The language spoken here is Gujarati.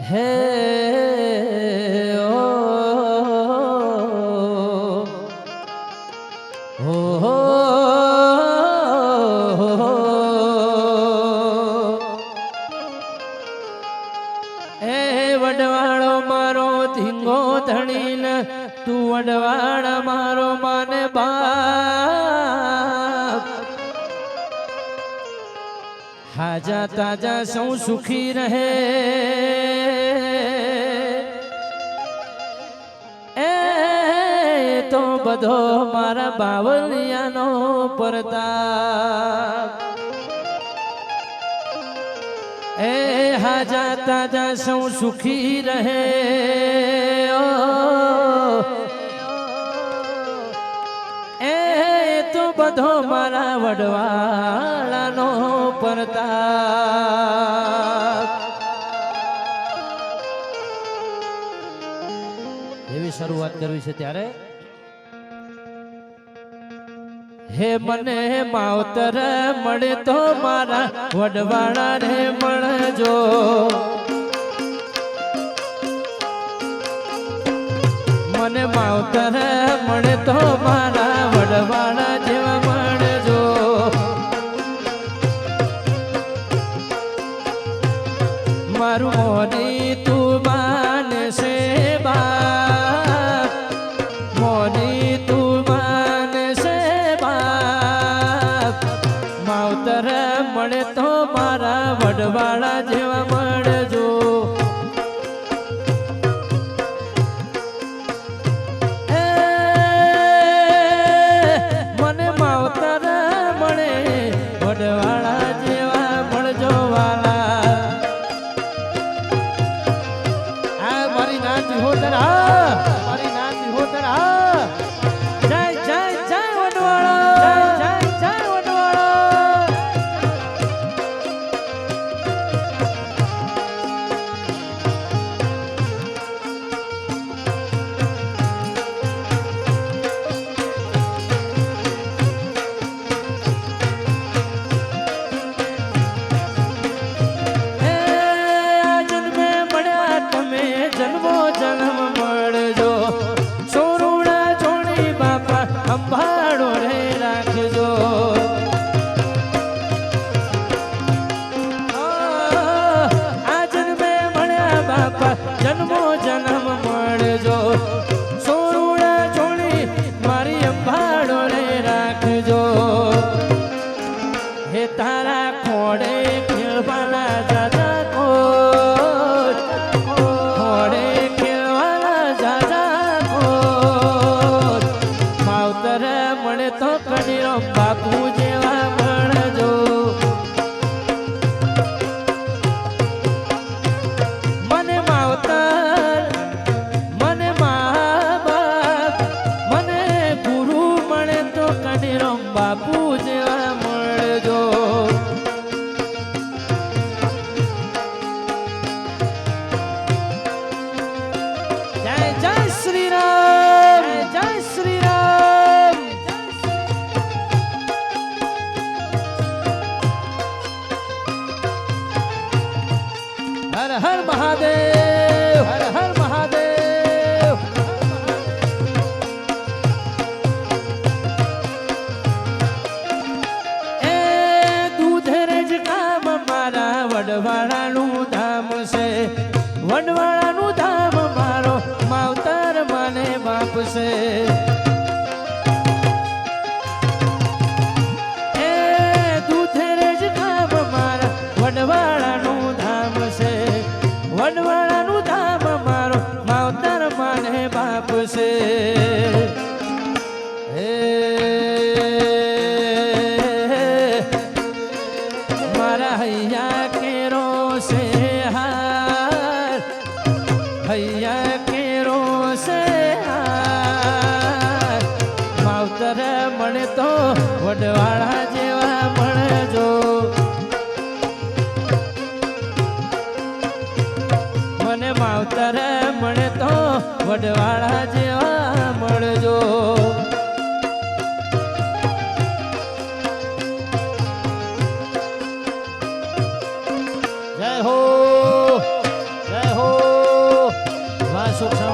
હે ઓ હો હો વડવાળો મારો ધીંગો ધણીન તું વડવાળ મારો માને બાપ હાજા તાજા સૌ સુખી રહે. એ તો બધો મારા બાવલિયાનો પરતા એ હાજા તાજા સૌ સુખી રહે. એ તો બધો મારા વડવાળાનો એવી શરૂઆત કરવી છે ત્યારે? હે મને માવતર મળે તો મારા વડવાણા રે મળજો. મને માવતર મળે તો મારા વડવાળા મોની તું માને છે બા મોની મળે તો મારા વડવાળા જેવા મળજો. મને માવતર મળે, વડવાળા બાપુ જેવા મળજો જય જય શ્રી રામ જય શ્રી રામ હર હર મહાદેવ વડવાળાનું વડવાળા જેવા મળજો. જય હો જય હો વાસુખ